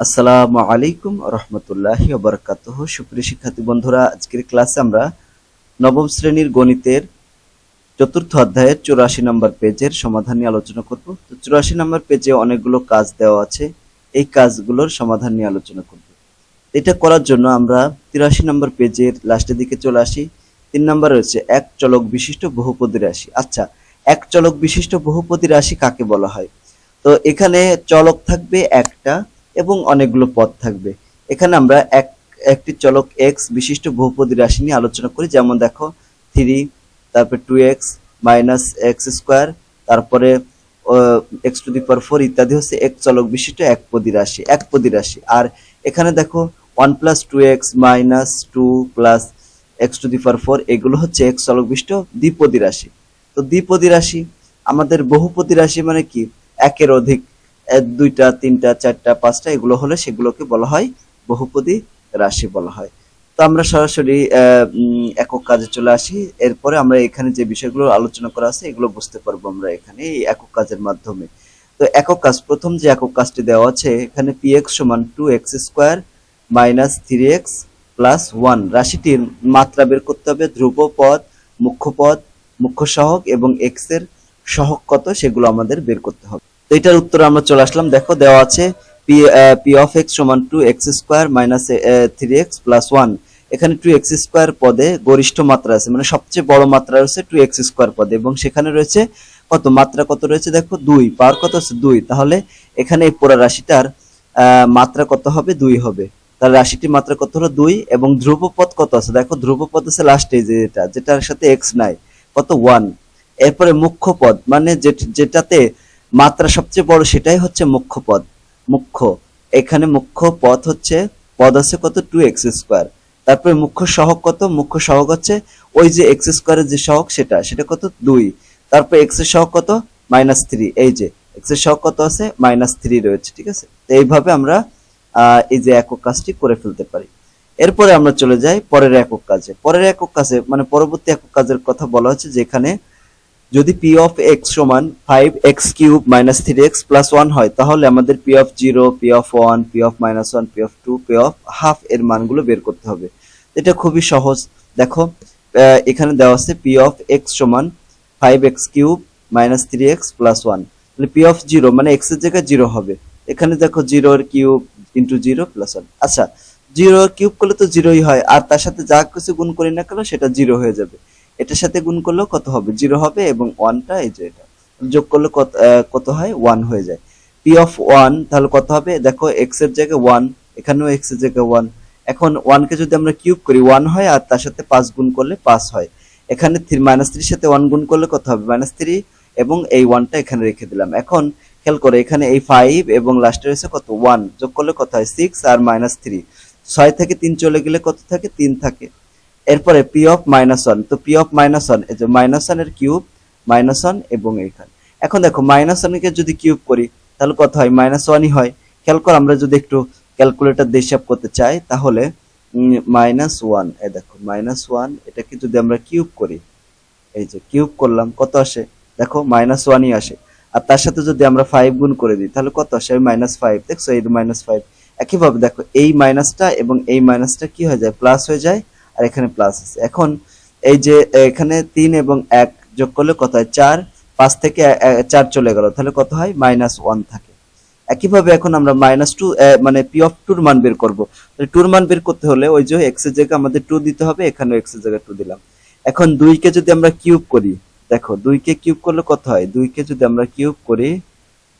আসসালামু আলাইকুম রহমতুল্লাহি ওবরাকাতুহ সুপ্রিয় শিক্ষার্থী বন্ধুরা, আজকের ক্লাসে আমরা নবম শ্রেণির গণিতের চতুর্থ অধ্যায়ের চুরাশি নম্বর পেজের সমাধান নিয়ে আলোচনা করব। তো চুরাশি নম্বর পেজে অনেকগুলো কাজ দেওয়া আছে। এই কাজগুলোর সমাধান নিয়ে আলোচনা করব। এটা করার জন্য আমরা তিরাশি নম্বর পেজের লাস্টের দিকে চলে আসি। তিন নম্বর রয়েছে, এক চলক বিশিষ্ট বহুপদী রাশি। আচ্ছা এক চলক বিশিষ্ট বহুপদী রাশি কাকে বলা হয়? তো এখানে চলক থাকবে একটা এবং অনেকগুলো পদ থাকবে। এখানে আমরা এক, একটি চলক এক্স বিশিষ্ট বহুপদী রাশি নিয়ে আলোচনা করি। যেমন দেখো থ্রি তারপরে two x minus x square তারপরে x to the power four ইত্যাদি হচ্ছে এক চলক বিশিষ্ট একপদী রাশি একপদী রাশি। আর এখানে দেখো one plus two x minus two plus x to the power four এগুলো হচ্ছে এক চলক বিশিষ্ট দ্বিপদী রাশি। তো দ্বিপদী রাশি, আমাদের বহুপদী রাশি মানে কি? একের অধিক দুইটা, তিনটা, চারটা, পাঁচটা, এগুলো হলে সেগুলোকে বলা হয় বহুপদী রাশি বলা হয়। তো আমরা সরাসরি একক কাজে চলে আসি। এরপরে আমরা এখানে যে বিষয়গুলো আলোচনা করা আছে, এগুলো বুঝতে পারব আমরা এখানে এই একক কাজের মাধ্যমে। তো একক কাজ, প্রথম যে একক কাজটি দেওয়া আছে, এখানে পি এক্স সমান two x square minus three x plus one রাশিটির মাত্রা বের করতে হবে, ধ্রুব পদ, মুখ্য পদ, মুখ্য সহগ এবং এক্সের কত, সেগুলো আমাদের বের করতে হবে। তো এটার উত্তর আমরা চলে আসলাম। দেখো, দেওয়া আছে পি পি অফ এক্স সমান two x square minus three x plus one এখানে টু এক্স স্কোয়ার পদে গরিষ্ঠ মাত্রা আছে মানে সবচেয়ে বড় মাত্রা রয়েছে টু এক্স স্কোয়ার পদে। এবং সেখানে রয়েছে কত? মাত্রা কত রয়েছে? দেখো, দুই। পাওয়ার কত আছে দুই। তাহলে এখানে এই পুরো রাশিটার মাত্রা কত হবে? দুই হবে। তাহলে রাশিটির মাত্রা কত হলো? দুই। এবং ধ্রুবপদ কত আছে? দেখো, ধ্রুবপদ আছে লাস্টে যেটা, যেটার সাথে এক্স নাই, কত? ওয়ান এরপরে মুখ্য পদ মানে যেট- যেটাতে মাত্রা সবচেয়ে বড় সেটাই হচ্ছে মুখ্য পদ। মুখ্য। এখানে মুখ্য পদ হচ্ছে, পদ আছে কত? টু এক্স স্কোয়ার তারপরে মুখ্য সহগ কত? মুখ্য সহগ হচ্ছে ওই যে এক্স স্কোয়ারের যে সহগ সেটা। সেটা কত? দুই। তারপরে এক্সের সহগ কত? মাইনাস থ্রি এই যে এক্সের সহগ কত আছে? মাইনাস থ্রি রয়েছে, ঠিক আছে? তো এইভাবে আমরা এই যে একক কাজটি করে ফেলতে পারি। এরপরে আমরা চলে যাই পরের একক কাজে। পরের একক কাজে মানে পরবর্তী একক কাজের কথা বলা হচ্ছে, যেখানে যদি পি অফ এক্স সমান five x cube minus three x plus one হয়, তাহলে আমাদের P of zero P of one P of minus one P of two P of half এর মানগুলো বের করতে হবে। এটা খুবই সহজ। দেখো এখানে দেওয়া আছে পি অফ এক্স সমান five x cube minus three x plus one তাহলে পি অফ জিরো মানে এক্সের জায়গায় জিরো হবে। এখানে দেখো জিরোর cube into zero plus one আচ্ছা জিরো কিউব করলে তো জিরোই হয়, আর তার সাথে যা কিছু গুণ করি না কেন, সেটা জিরো হয়ে যাবে। এটার সাথে গুণ করলেও কত হবে? জিরো হবে এবং ওয়ানটা এই যে এটা। যোগ করলে কত কত হয়? ওয়ান হয়ে যায়। পি অফ ওয়ান তাহলে কত হবে? দেখো এক্সের জায়গায় ওয়ান এখানেও এক্সের জায়গায় ওয়ান এখন ওয়ানকে যদি আমরা কিউব করি ওয়ান হয় আর তার সাথে পাঁচ গুণ করলে পাঁচ হয়। এখানে থ্রি মাইনাস থ্রির সাথে ওয়ান গুণ করলে কত হবে? মাইনাস থ্রি এবং এই ওয়ানটা এখানে রেখে দিলাম। এখন খেয়াল করে, এখানে এই ফাইভ এবং লাস্টে রয়েছে কত? ওয়ান যোগ করলে কত হয়? সিক্স আর মাইনাস থ্রি ছয় থেকে তিন চলে গেলে কত থাকে? তিন থাকে। এরপরে পি অফ মাইনাস ওয়ান তো পি অফ মাইনাস ওয়ান এই যে মাইনাস ওয়ানের কিউব মাইনাস ওয়ান এবং এইখানে। এখন দেখো মাইনাস ওয়ানকে যদি কিউব করি, তাহলে কত হয়? মাইনাস ওয়ানই হয়। খেয়াল কর, আমরা যদি একটু ক্যালকুলেটর দিয়ে হিসাব করতে চাই, তাহলে মাইনাস ওয়ান এই দেখো মাইনাস ওয়ান এটাকে যদি আমরা কিউব করি, এই যে কিউব করলাম, কত আসে? দেখো মাইনাস ওয়ানই আসে। আর তার সাথে যদি আমরা ফাইভ গুণ করে দিই, তাহলে কত আসে? মাইনাস ফাইভ দেখছ? এই মাইনাস ফাইভ একইভাবে দেখো, এই মাইনাসটা এবং এই মাইনাসটা কি হয়ে যায়? প্লাস হয়ে যায়। আর এখানে প্লাস আছে। এখন এই যে এখানে তিন এবং এক যোগ করলে কত হয়? চার, পাঁচ থেকে চার চলে গেল। তাহলে কত হয়? মাইনাস ওয়ান থাকে। একইভাবে এখন আমরা মাইনাস টু মানে পি অফ টুর মান বের করব। টুর মান বের করতে হলে ওই যে এক্সের জায়গায় আমাদের টু দিতে হবে এখানে এক্সের জায়গায় টু দিলাম। এখন দুইকে যদি আমরা কিউব করি, দেখো দুইকে কিউব করলে কত হয়? দুইকে যদি আমরা কিউব করি,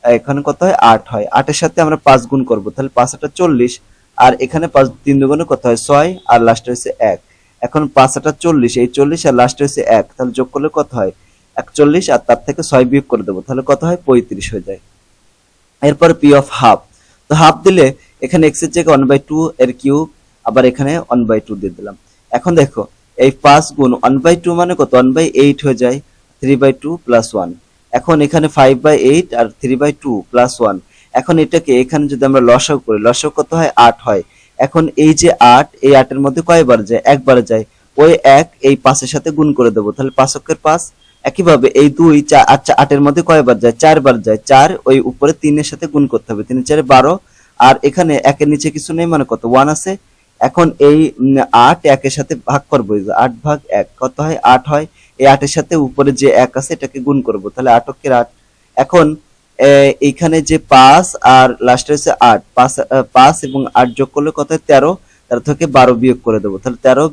এখানে কত হয়? আট হয়। আটের সাথে আমরা পাঁচ গুণ করব। তাহলে পাঁচ আটা চল্লিশ, আর এখানে পাঁচ তিন দুগুণে কত হয়? ছয়, আর লাস্টে হচ্ছে এক। এখন পাঁচ আটা চল্লিশ, এই চল্লিশ আর লাস্টে হচ্ছে এক, তাহলে যোগ করলে কত হয়? একচল্লিশ আর তার থেকে ছয় বিয়োগ করে দেবো, তাহলে কত হয়? পঁয়ত্রিশ হয়ে যায়। এরপর পি অফ হাফ তো হাফ দিলে এখানে এক্সের জায়গায় ওয়ান বাই টু এর কিউব, আবার এখানে ওয়ান বাই টু দিয়ে দিলাম। এখন দেখো, এই পাঁচ গুণ ওয়ান বাই টু মানে কত? ওয়ান বাই এইট হয়ে যায় three by two plus one এখন এখানে five by eight R three by two plus one এখন এটাকে এখানে যদি আমরা লসাগু করি, লসাগু কত হয়? আট হয়। এখন এই যে আট, এই আটের মধ্যে কয়বার যায়? একবার যায়। ওই এক এই পাঁচের সাথে গুণ করে দেবো। তাহলে পাঁচ অক্ষের পাঁচ একইভাবে এই দুই চা- আচ্ছা আটের মধ্যে কয়বার যায়? চারবার যায়। চার ওই উপরে তিনের সাথে গুণ করতে হবে। তিন চারে বারো। আর এখানে একের নিচে কিছু নেই মানে কত? ওয়ান আছে। এখন এই আট একের সাথে ভাগ করব। আট ভাগ এক, কত হয়? আট হয়। এই আটের সাথে উপরে যে এক আছে, এটাকে গুণ করব। তাহলে আটকের আট। এখন এইখানে যে পাঁচ আর লাস্টে হচ্ছে আট, পাঁচ পাঁচ এবং আট যোগ করলে কত তেরো। তেরো থেকে বারো বিয়োগ করে দেবো। তাহলে তেরো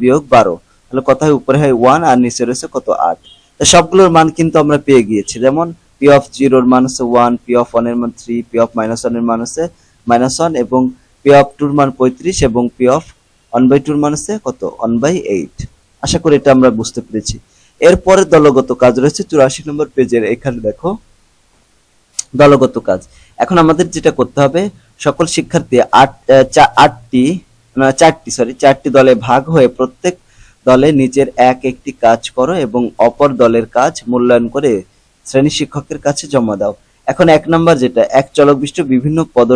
বিয়োগ বারো। তাহলে কত হয়? উপরে হয় ওয়ান আর নিচে রয়েছে কত? আট। সবগুলোর মান কিন্তু আমরা পেয়ে গিয়েছি। যেমন পি অফ জিরোর মান হচ্ছে ওয়ান পি অফ ওয়ানের মান থ্রি পি অফ মাইনাস ওয়ানের মান হচ্ছে মাইনাস ওয়ান এবং পি অফ টুর মান পঁয়ত্রিশ এবং পি অফ ওয়ান বাই টুর মান হচ্ছে কত? ওয়ান বাই এইট আশা করি এটা আমরা বুঝতে পেরেছি। এরপরে দলগত কাজ রয়েছে চুরাশি নম্বর পেজের এখানে দেখো। দলগত কাজ। এখন আমাদের যেটা করতে হবে, সকল শিক্ষার্থী আট আটটি চারটি সরি চারটি দলে ভাগ হয়ে প্রত্যেক দলে নিজের এক একটি কাজ করো এবং অপর দলের কাজ মূল্যায়ন করে শ্রেণি শিক্ষকের কাছে জমা দাও। এখন এক নাম্বার যেটা, এক চলক বিশিষ্ট বিভিন্ন পদ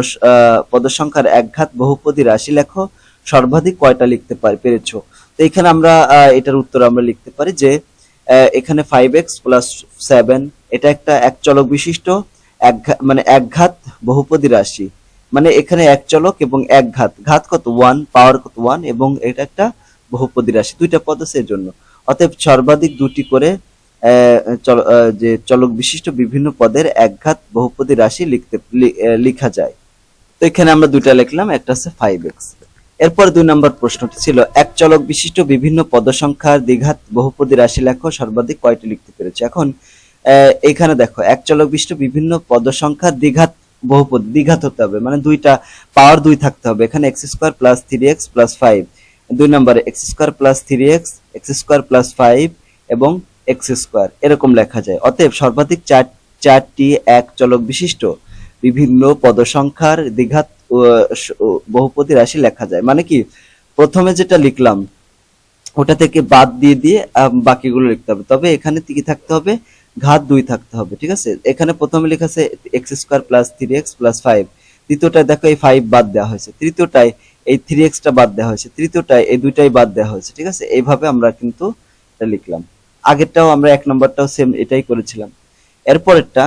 পদসংখ্যার একঘাত বহুপদী রাশি লেখো, সর্বাধিক কয়টা লিখতে পার, পেরেছ। তো এখানে আমরা এটার উত্তর আমরা লিখতে পারি যে এখানে ফাইভ এক্স প্লাস সেভেন এটা একটা এক চলক বিশিষ্ট এক মানে একঘাত বহুপদী রাশি। মানে এখানে এক চলক এবং এক ঘাত। ঘাত কত? ওয়ান পাওয়ার কত? ওয়ান এবং এটা একটা বহুপদী রাশি। দুইটা পদ আছে এর জন্য অতএব সর্বাধিক দুটি করে যে চলক বিশিষ্ট বিভিন্ন পদের একঘাত বহুপদী রাশি লিখতে লিখা যায়। তো এখানে আমরা দুইটা লিখলাম, একটা হচ্ছে ফাইভ এক্স এরপর দুই নম্বর প্রশ্নটি ছিল, এক চলক বিশিষ্ট বিভিন্ন পদ পদসংখ্যার দ্বিঘাত বহুপদী রাশি লেখো, সর্বাধিক কয়টি লিখতে পেরেছে? এখন এখানে দেখো, এক চলক বিশিষ্ট বিভিন্ন পদসংখ্যার দ্বিঘাত বহুপদ, দ্বিঘাত হতে হবে মানে দুইটা পাওয়ার দুই থাকতে হবে। এখানে x square plus three x plus five দুই নম্বরে x square plus three x x square plus five এবং এক্স স্কোয়ার এরকম লেখা যায়। অতএব সর্বাধিক চার, চারটি এক চলক বিশিষ্ট বিভিন্ন পদসংখ্যার দ্বিঘাত বহুপদী রাশি লেখা যায়। মানে কি, প্রথমে যেটা লিখলাম, ওটা থেকে বাদ দিয়ে দিয়ে বাকিগুলো লিখতে হবে। তবে এখানে কি থাকতে হবে? ঘাত দুই থাকতে হবে, ঠিক আছে? এখানে প্রথমে লেখা আছে x square plus three x plus five তৃতীয়টায় দেখো এই ফাইভ বাদ দেওয়া হয়েছে। তৃতীয়টায় এই থ্রি এক্সটা বাদ দেওয়া হয়েছে। তৃতীয়টায় এই দুইটাই বাদ দেওয়া হয়েছে, ঠিক আছে? এইভাবে আমরা কিন্তু এটা লিখলাম। আগেরটাও আমরা এক নম্বরটাও সেম এটাই করেছিলাম। এরপরেরটা,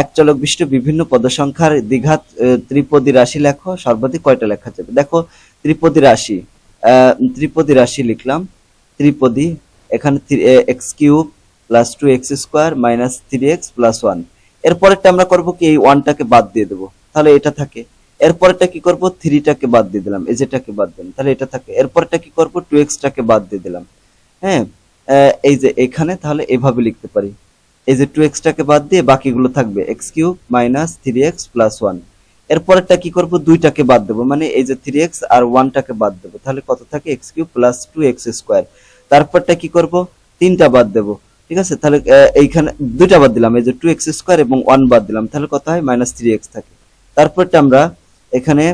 এক চলক বিশিষ্ট বিভিন্ন পদসংখ্যার দ্বিঘাত ত্রিপদী রাশি লেখো, সর্বাধিক কয়টা লেখা যাবে? দেখো, ত্রিপদী রাশি ত্রিপদী রাশি লিখলাম। ত্রিপদী, এখানে x cube plus two x square minus three x plus one এরপরেরটা আমরা করব কি, এই ওয়ানটাকে বাদ দিয়ে দেবো। তাহলে এটা থাকে। এরপরেরটা কি করব? থ্রিটাকে বাদ দিয়ে দিলাম। এজেটাকে বাদ দিলাম। তাহলে এটা থাকে। এরপরটা কি করব? টু এক্সটাকে বাদ দিয়ে দিলাম। হ্যাঁ? এই যে এখানে তাহলে এভাবে লিখতে পারি। এই যে টু এক্সটাকে বাদ দিয়ে বাকিগুলো থাকবে। X cube minus three x plus one এরপরেরটা কি করব? দুইটাকে বাদ দেবো। মানে এই যে থ্রি এক্স আর ওয়ানটাকে বাদ দেবো। তাহলে কত থাকে? X cube plus two x square তারপরটা কি করব? তিনটা বাদ দেবো। ঠিক আছে? তাহলে এইখানে দুইটা বাদ দিলাম, এই যে টু এক্স স্কোয়ার এবং ওয়ান বাদ দিলাম। তাহলে কত হয়? মাইনাস থ্রি এক্স থাকে। তারপরটা আমরা এখানে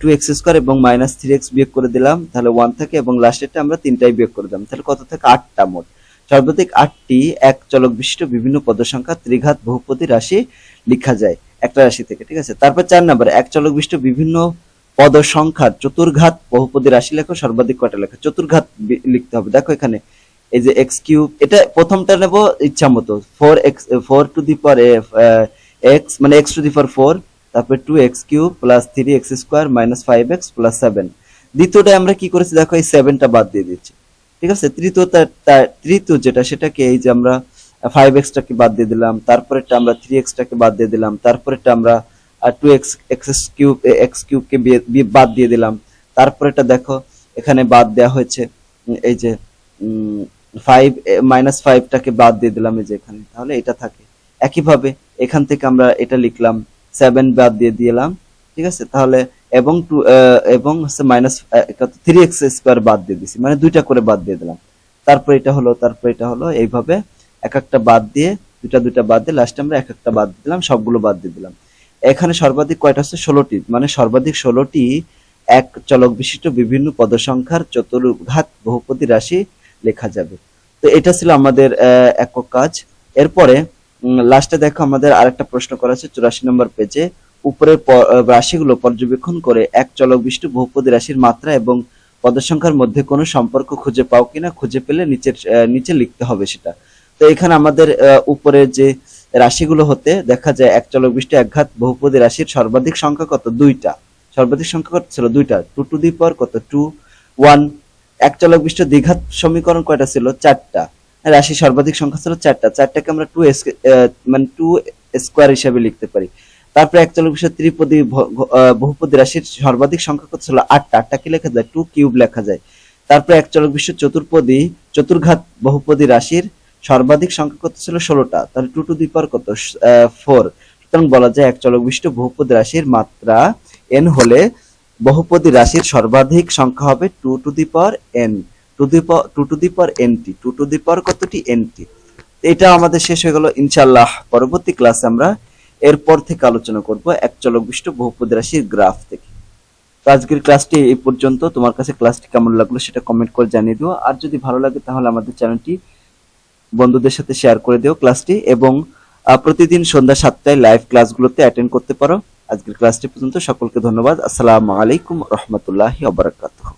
টু এক্স স্কোয়ার এবং মাইনাস থ্রি এক্স বিয়োগ করে দিলাম। তাহলে ওয়ান থাকে এবং লাস্টেরটা আমরা তিনটাই বিয়োগ করে দিলাম। তাহলে কত থাকে? আটটা মোট। সর্বাধিক আটটি এক চলক বিশিষ্ট বিভিন্ন পদসংখ্যা, ত্রিঘাত, বহুপদী রাশি লিখা যায় একটা রাশি থেকে, ঠিক আছে? তারপর চার নম্বরে, এক চলক বিশিষ্ট বিভিন্ন পদ সংখ্যার চতুর্ঘাত, বহুপদী রাশি লেখো, সর্বাধিক কটা লেখা? চতুর্ঘাত লিখতে হবে। দেখো এখানে এই যে এক্স কিউব এটা প্রথমটা নেব ইচ্ছা মতো। Four x four to the power x মানে x to the power four তারপরে two x cube plus three x square minus five x plus seven দ্বিতীয়টায় আমরা কি করেছি? দেখো, এই সেভেনটা বাদ দিয়ে দিচ্ছি। ঠিক আছে? তৃতীয়টা তৃতীয় যেটা, সেটাকে এই যে আমরা ফাইভ এক্সটাকে বাদ দিয়ে দিলাম। তারপরেরটা আমরা থ্রি এক্সটাকে বাদ দিয়ে দিলাম। তারপরেরটা আমরা two x x cube x কিউবকে বাদ দিয়ে দিলাম। তারপরেটা দেখো, এখানে বাদ দেওয়া হয়েছে এই যে ফাইভ মাইনাস ফাইভটাকে বাদ দিয়ে দিলাম এই যে এখানে। তাহলে এটা থাকে। একইভাবে এখান থেকে আমরা এটা লিখলাম সেভেন বাদ দিয়ে দিলাম, ঠিক আছে? তাহলে এবং টু এবং হচ্ছে মাইনাস থ্রি এক্স স্কোয়ার বাদ দিয়ে দিছি মানে দুইটা করে বাদ দিয়ে দিলাম। তারপর এটা হলো, তারপর এটা হলো, এইভাবে এক একটা বাদ দিয়ে, দুইটা দুইটা বাদ দিয়ে লাস্টে আমরা এক একটা বাদ দিলাম, সবগুলো বাদ দিয়ে দিলাম। এখানে সর্বাধিক কয়টা হচ্ছে? ষোলোটি। মানে সর্বাধিক ষোলোটি এক চলক বিশিষ্ট বিভিন্ন পদসংখ্যার চতুর্ঘাত বহুপদী রাশি লেখা যাবে। তো এটা ছিল আমাদের একক কাজ। এরপরে লাস্টে দেখো আমাদের আরেকটা প্রশ্ন করা আছে, চুরাশি নম্বর পেজে উপরের রাশিগুলো পর্যবেক্ষণ করে এক চলক বিশিষ্ট বহুপদী রাশির মাত্রা এবং পদসংখ্যার মধ্যে কোনো সম্পর্ক খুঁজে পাও কিনা, খুঁজে পেলে নিচের নিচে লিখতে হবে সেটা। তো এখানে আমাদের উপরে যে রাশিগুলো হতে দেখা যায় এক চলক বিশিষ্ট একঘাত বহুপদী রাশির সর্বাধিক সংখ্যা কত? দুইটা। সর্বাধিক সংখ্যা কত? ছিল দুইটা। টু টু দি পাওয়ার কত? টু ওয়ান এক চলক বিশিষ্ট দ্বিঘাত সমীকরণ কয়টা ছিল? চারটা। রাশি সর্বাধিক সংখ্যা ছিল চারটা। চারটাকে আমরা টু মানে টু স্কোয়ার হিসাবে লিখতে পারি। তারপরে এক চলক বিশিষ্ট ত্রিপদী বহুপদী রাশির সর্বাধিক সংখ্যা কত ছিল? আটটা। আটটা কি লেখা যায়? টু কিউব লেখা যায়। তারপরে এক চলক বিশিষ্ট চতুর্পদী, চতুর্ঘাত বহুপদী রাশির সর্বাধিক সংখ্যা কত ছিল? ষোলোটা। তাহলে টু টু দি পাওয়ার কত? ফোর সুতরাং বলা যায় এক চলক বহুপদী রাশির মাত্রা এন হলে বহুপদী রাশির সর্বাধিক সংখ্যা হবে two to the power N, to the two to the power N T, to the power কতটি এন টি? এটা আমাদের শেষ হয়ে গেল ইনশাল্লাহ পরবর্তী ক্লাসে আমরা এরপর থেকে আলোচনা করব এক চলক বিশিষ্ট বহুপদী রাশির গ্রাফ থেকে। তো আজকের ক্লাসটি এই পর্যন্ত। তোমার কাছে ক্লাসটি কেমন লাগল সেটা কমেন্ট করে জানিয়ে দিও। আর যদি ভালো লাগে তাহলে আমাদের চ্যানেলটি বন্ধুদের সাথে শেয়ার করে দিও ক্লাসটি। এবং প্রতিদিন সন্ধ্যা সাতটায় লাইভ ক্লাসগুলোতে অ্যাটেন্ড করতে পারো। আজকের ক্লাসটি পর্যন্ত সকলকে ধন্যবাদ। আসসালামু আলাইকুম রহমতুল্লাহি ওবরাকাতুহ